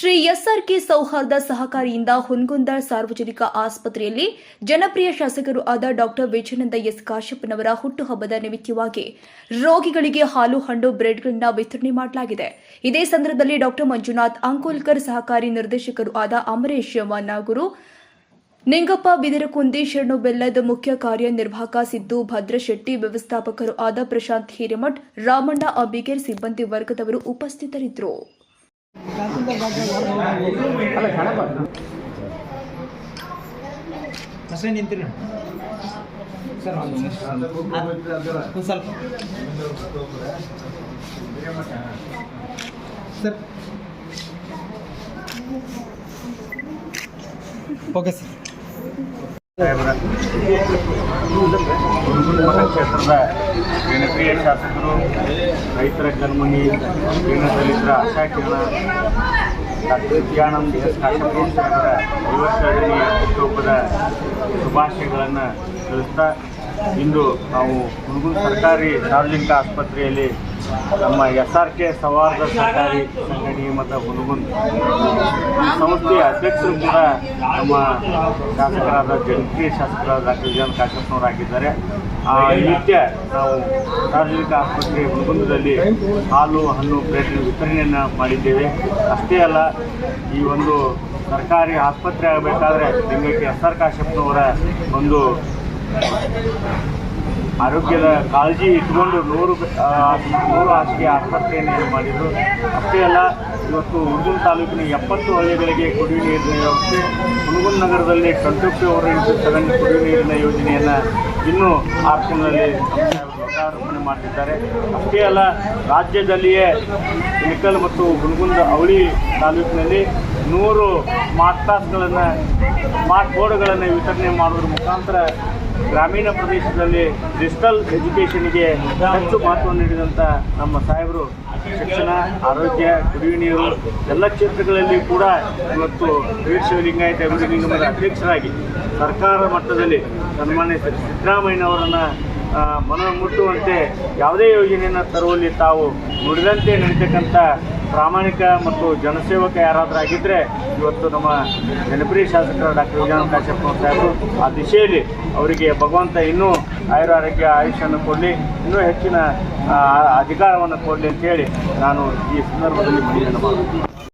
Shri SRK ಸೌಹಾರ್ದ ಸಹಕಾರಿಯಿಂದ ಹುನ್ಗುಂದ ಸಾರ್ವಜನಿಕ ಆಸ್ಪತ್ರೆಯಲ್ಲಿ ಜನಪ್ರಿಯ ಶಾಸಕರು ಆದ ಡಾಕ್ಟರ್ ವಿಜಯನಂದ ಎಸ್ ಕಾಶ್ಯಪ್ಪನವರ ಹುಟ್ಟುಹಬ್ಬದ ನಿಮಿತ್ತವಾಗಿ ರೋಗಿಗಳಿಗೆ ಹಾಲು, ಹಣ್ಣು, ಬ್ರೆಡ್ಗಳನ್ನು ವಿತರಣೆ ಮಾಡಲಾಗಿದೆ. ಇದೇ ಸಂದರ್ಭದಲ್ಲಿ ಡಾಕ್ಟರ್ ಮಂಜುನಾಥ್, ಅಂಕೋಲ್ಕರ್ ಸಹಕಾರಿ ನಿರ್ದೇಶಕರು ಆದ ಅಮರೇಶ್ ಮನ್ನಾಗುರು ನಿಂಗಪ್ಪ ಬಿದಿರಕುಂದಿ ಶರಣು ಬೆಲ್ಲದ ಮುಖ್ಯ ಕಾರ್ಯನಿರ್ವಾಹಕ ಸಿದ್ದು ಭದ್ರಶೆಟ್ಟಿ, ವ್ಯವಸ್ಥಾಪಕರು ಆದ ಪ್ರಶಾಂತ್ ಹಿರೇಮಠ್, ರಾಮಣ್ಣ ಅಬಿಗೇರ್ ಸಿಬ್ಬಂದಿ ವರ್ಗದವರು ಉಪಸ್ಥಿತರಿದ್ದರು. ಅಷ್ಟೇ ನಿಂತೀರಿ? ಸರ್ ಒಂದು ಸ್ವಲ್ಪ. ಸರ್. Okay sir. ಜನಪ್ರಿಯ ಶಾಸಕರು? ರೈತರ ಕಣ್ಮಣಿ ದೀನದಲಿತರ ಆಶಾಕಿರಣ ಡಾಕ್ಟರ್ ವಿದ್ಯಾನಂದ ಎಸ್ ಕಾಶಪ್ಪನವರ ಐವತ್ತೆರಡನೇ ಹುಟ್ಟುಹಬ್ಬದ ಶುಭಾಶಯಗಳನ್ನು ತಿಳಿಸ್ತಾ ಇಂದು ನಾವು ಹುಣಗುಂದ ಸರ್ಕಾರಿ ಸಾರ್ವಜನಿಕ ಆಸ್ಪತ್ರೆಯಲ್ಲಿ ನಮ್ಮ ಎಸ್ ಆರ್ ಕೆ ಸೌಹಾರ್ದ ಸಹಕಾರಿ ಸಂಘಟನೆ ಮತ್ತು ಹುಣಗುಂದ ಈ ಸಂಸ್ಥೆಯ ಅಧ್ಯಕ್ಷರು ಕೂಡ ನಮ್ಮ ಶಾಸಕರಾದ ಜಂಟಿ ಶಾಸಕರಾದ ಡಾಕ್ಟರ್ ವಿಜಯನ್ ಕಾಶಪ್ಪನವರಾಗಿದ್ದಾರೆ ಆ ನಿತ್ಯ ನಾವು ಸಾರ್ವಜನಿಕ ಆಸ್ಪತ್ರೆ ಹುಲಗುಂದದಲ್ಲಿ ಹಾಲು, ಹಣ್ಣು, ಪ್ಲೇಟ್ ವಿತರಣೆಯನ್ನು ಮಾಡಿದ್ದೇವೆ. ಅಷ್ಟೇ ಅಲ್ಲ, ಈ ಒಂದು ಸರ್ಕಾರಿ ಆಸ್ಪತ್ರೆ ಆಗಬೇಕಾದ್ರೆ ಲಿಂಗಕ್ಕೆ ಎಸ್ ಆರ್ ಕಾಶಪ್ಪನವರ ಒಂದು ಆರೋಗ್ಯದ ಕಾಳಜಿ ಇಟ್ಕೊಂಡು ನೂರು ನೂರು ಹಾಸಿಗೆ ಆಸ್ಪತ್ರೆಯನ್ನು ಏನು ಮಾಡಿದರು. ಅಷ್ಟೇ ಅಲ್ಲ, ಇವತ್ತು ಹುಣಗುಂದ ತಾಲೂಕಿನ ಎಪ್ಪತ್ತು ಹಳ್ಳಿಗಳಿಗೆ ಕುಡಿಯುವ ನೀರಿನ ವ್ಯವಸ್ಥೆ ಹುಣಗುನ್ ನಗರದಲ್ಲಿ ಕಂಟುಪ್ಪಿ ಓರಿಯೆಂಟೆಡ್ ಸೆವೆನ್ ಕುಡಿಯುವ ನೀರಿನ ಯೋಜನೆಯನ್ನು ಇನ್ನೂ ಆಪ್ಷನ್ನಲ್ಲಿ ಲೋಕಾರ್ಪಣೆ ಮಾಡ್ತಿದ್ದಾರೆ. ಅಷ್ಟೇ ಅಲ್ಲ, ರಾಜ್ಯದಲ್ಲಿಯೇ ನಿಕಲ್ ಮತ್ತು ಹುಣಗುಂದ ಅವಳಿ ತಾಲೂಕಿನಲ್ಲಿ ನೂರು ಸ್ಮಾರ್ಟ್ ಕ್ಲಾಸ್ಗಳನ್ನು, ಸ್ಮಾರ್ಟ್ ಬೋರ್ಡ್ಗಳನ್ನು ವಿತರಣೆ ಮಾಡೋದ್ರ ಮುಖಾಂತರ ಗ್ರಾಮೀಣ ಪ್ರದೇಶದಲ್ಲಿ ಡಿಜಿಟಲ್ ಎಜುಕೇಷನ್ಗೆ ಹೆಚ್ಚು ಮಹತ್ವ ನೀಡಿದಂಥ ನಮ್ಮ ಸಾಹೇಬರು ಶಿಕ್ಷಣ, ಆರೋಗ್ಯ, ಕುಡಿಯುವ ನೀರು ಎಲ್ಲ ಕ್ಷೇತ್ರಗಳಲ್ಲಿ ಕೂಡ ಇವತ್ತು ವೀರಶೈವ ಲಿಂಗಾಯತ ಅಭಿವೃದ್ಧಿ ನಿಗಮದ ಅಧ್ಯಕ್ಷರಾಗಿ ಸರ್ಕಾರ ಮಟ್ಟದಲ್ಲಿ ಸನ್ಮಾನ್ಯ ಸಿದ್ದರಾಮಯ್ಯನವರನ್ನು ಮನ ಮುಟ್ಟುವಂತೆ ಯಾವುದೇ ಯೋಜನೆಯನ್ನು ತರುವಲ್ಲಿ ತಾವು ನುಡಿದಂತೆ ನಡೀತಕ್ಕಂಥ ಪ್ರಾಮಾಣಿಕ ಮತ್ತು ಜನಸೇವಕ ಯಾರಾದರೂ ಆಗಿದ್ದರೆ ಇವತ್ತು ನಮ್ಮ ಜನಪ್ರಿಯ ಶಾಸಕರ ಡಾಕ್ಟರ್ ವಿಜಯಾನಂದ ಕಾಶ್ಯಪ್ಪ ಸಾಹೇಬರು ಆ ದಿಶೆಯಲ್ಲಿ ಅವರಿಗೆ ಭಗವಂತ ಇನ್ನೂ ಆಯುರಾರೋಗ್ಯ ಆಯುಷ್ಯನ್ನು ಕೊಡಲಿ, ಇನ್ನೂ ಹೆಚ್ಚಿನ ಅಧಿಕಾರವನ್ನು ಕೊಡಲಿ ಅಂತೇಳಿ ನಾನು ಈ ಸಂದರ್ಭದಲ್ಲಿ ಮನವಿಯನ್ನು ಮಾಡ್ತೀನಿ.